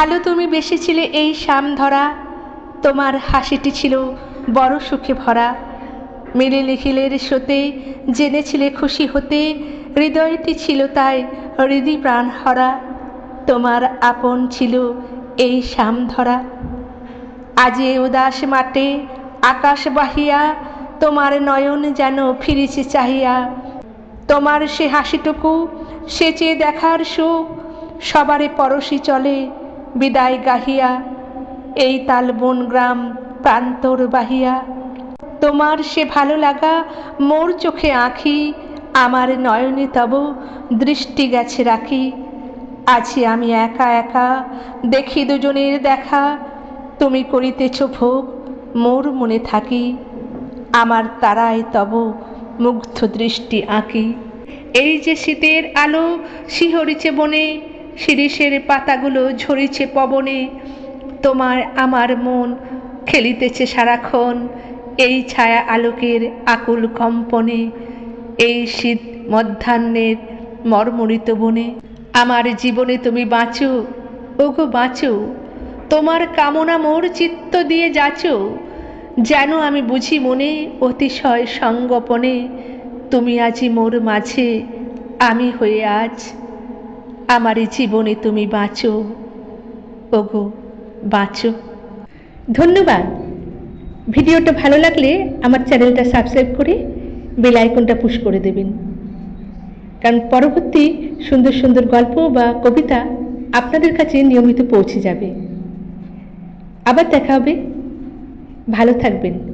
ভালো তুমি বেশি ছিলে এই শাম ধরা। তোমার হাসিটি ছিল বড় সুখে ভরা। মিলে নিখিলের শোতে জেনেছিলে খুশি হতে, হৃদয়টি ছিল তাই হৃদি প্রাণ হরা। তোমার আপন ছিল এই শাম ধরা। আজ উদাস মাঠে আকাশ বাহিয়া তোমার নয়ন যেন ফিরেছে চাহিয়া। তোমার সে হাসিটুকু সেচে দেখার সুখ, সবারে পরশি চলে। বিদায় গাহিয়া, এই তালবন গ্রাম প্রান্তর বাহিয়া, তোমার সে ভালো লাগা মোর চোখে আঁখি আমার নয়নে তব দৃষ্টি গেছে রাখি। আছি আমি একা একা, দেখি দুজনের দেখা, তুমি করিতেছ ভোগ, মোর মনে থাকি, আমার তারায় তব মুগ্ধ দৃষ্টি আঁকি। এই যে শীতের আলো, শিহরিছে বনে শিরিষের পাতাগুলো ঝরিছে পবনে, তোমার আমার মন খেলিতেছে সারাক্ষণ, এই ছায়া আলোকের আকুল কম্পনে, এই শীত মধ্যাহ্নের মর্মরিত বনে। আমার জীবনে তুমি বাঁচো, ওগো বাঁচো, তোমার কামনা মোর চিত্ত দিয়ে যাচো, যেন আমি বুঝি মনে অতিশয় সঙ্গোপনে, তুমি আজি মোর মাঝে, আমি হয়ে আজ আমার জীবনে তুমি বাঁচো। ওগো, বাঁচো। ধন্যবাদ। ভিডিওটা ভালো লাগলে আমার চ্যানেলটা সাবস্ক্রাইব করে বেল আইকনটা পুশ করে দেবেন। কারণ পরবর্তী সুন্দর সুন্দর গল্প বা কবিতা আপনাদের কাছে নিয়মিত পৌঁছে যাবে। আবার দেখা হবে। ভালো থাকবেন।